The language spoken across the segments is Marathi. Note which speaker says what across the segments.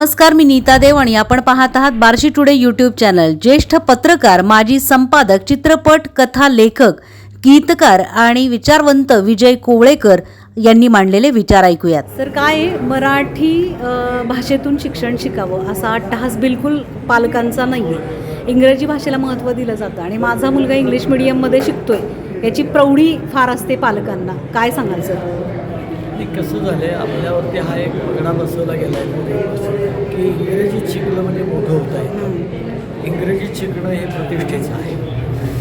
Speaker 1: नमस्कार मी नीता देव आणि आपण पाहत आहात बार्शी टुडे यूट्यूब चॅनल ज्येष्ठ पत्रकार माजी संपादक चित्रपट कथा लेखक गीतकार आणि विचारवंत विजय कोवळेकर यांनी मांडलेले विचार ऐकूयात.
Speaker 2: तर काय आहे, मराठी भाषेतून शिक्षण शिकावं असा अट्टहास बिलकुल पालकांचा नाही आहे इंग्रजी भाषेला महत्त्व दिलं जातं आणि माझा मुलगा इंग्लिश मिडियममध्ये शिकतोय. याची प्रौढी फार असते पालकांना. काय सांगाल सर?
Speaker 3: ते कसं झालं आहे आपल्यावरती हा एक पगडा बसवला गेला आहे की इंग्रजीत शिकलं म्हणजे मोठं होत आहे. इंग्रजीत शिकणं हे प्रतिष्ठेचं आहे.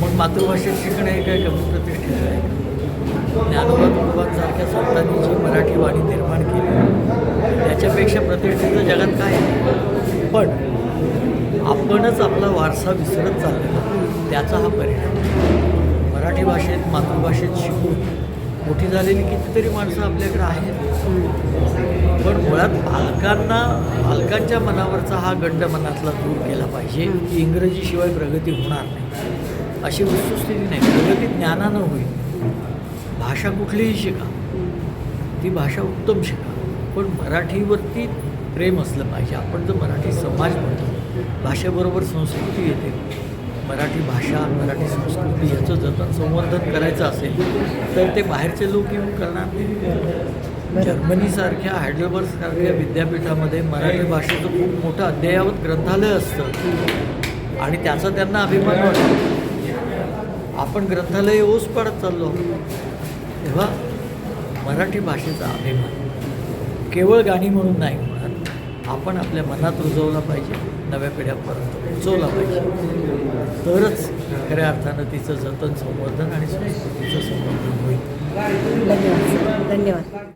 Speaker 3: मग मातृभाषेत शिकणं हे काय कमी प्रतिष्ठेचं आहे? ज्ञानोबा तुकोबांसारख्या संतांनी जी मराठी वाणी निर्माण केली त्याच्यापेक्षा प्रतिष्ठेचं जगात काय आहे? पण आपणच आपला वारसा विसरत चाललेला त्याचा हा परिणाम. मराठी भाषेत मातृभाषेत शिकून मोठी झालेली कितीतरी माणसं आपल्याकडे आहेत. पण मुळात पालकांना पालकांच्या मनावरचा हा गंड मनातला दूर केला पाहिजे की इंग्रजीशिवाय प्रगती होणार नाही. अशी वस्तुस्थिती नाही. प्रगती ज्ञानानं होईल. भाषा कुठलीही शिका. ती भाषा उत्तम शिका. पण मराठीवरती प्रेम असलं पाहिजे. आपण जर मराठी समाज म्हणतो भाषेबरोबर संस्कृती येते. मराठी भाषा मराठी संस्कृती याचं जतन संवर्धन करायचं असेल तर ते बाहेरचे लोक येऊन करणार नाही. जर्मनीसारख्या हैदराबादसारख्या विद्यापीठामध्ये मराठी भाषेचं खूप मोठं अद्ययावत ग्रंथालय असतं. आणि त्याचा त्यांना अभिमान वाटतो. आपण ग्रंथालय ओस पडत चाललो तेव्हा मराठी भाषेचा अभिमान. केवळ गाणी म्हणून नाही म्हणत आपण आपल्या मनात रुजवला पाहिजे. नव्या पिढ्यापर्यंत पोचवला पाहिजे. तरच खऱ्या अर्थानं तिचं जतन संवर्धन आणि संस्कृतीचं संवर्धन होईल.
Speaker 2: धन्यवाद धन्यवाद.